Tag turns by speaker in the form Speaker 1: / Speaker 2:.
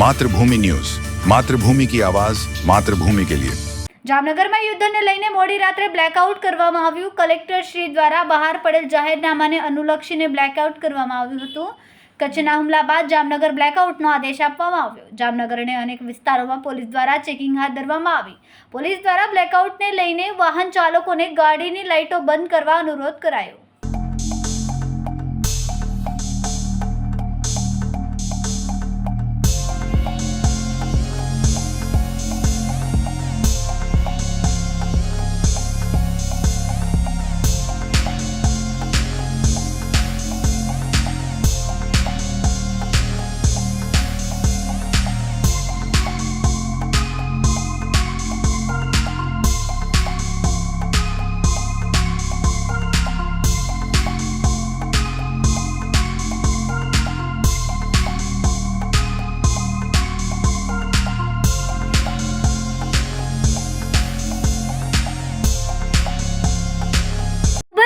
Speaker 1: Mathrubhumi news. Mathrubhumi કી આવાઝ માતૃભૂમિ કે લિયે.
Speaker 2: જામનગરમાં યુદ્ધને લઈને મોડી રાત્રે બ્લેકઆઉટ કરવામાં આવ્યું. કલેક્ટર શ્રી દ્વારા બહાર પડેલ જાહેરનામાને અનુલક્ષીને બ્લેકઆઉટ કરવામાં આવ્યું હતું. કચ્છના હુમલા બાદ જામનગર બ્લેકઆઉટનો આદેશ આપવામાં આવ્યો. જામનગરને અનેક વિસ્તારોમાં પોલીસ દ્વારા ચેકિંગ હાથ ધરવામાં આવી. પોલીસ દ્વારા બ્લેકઆઉટને લઈને વાહન ચાલકોને ગાડીની લાઇટો બંધ કરવા અનુરોધ કરાયો.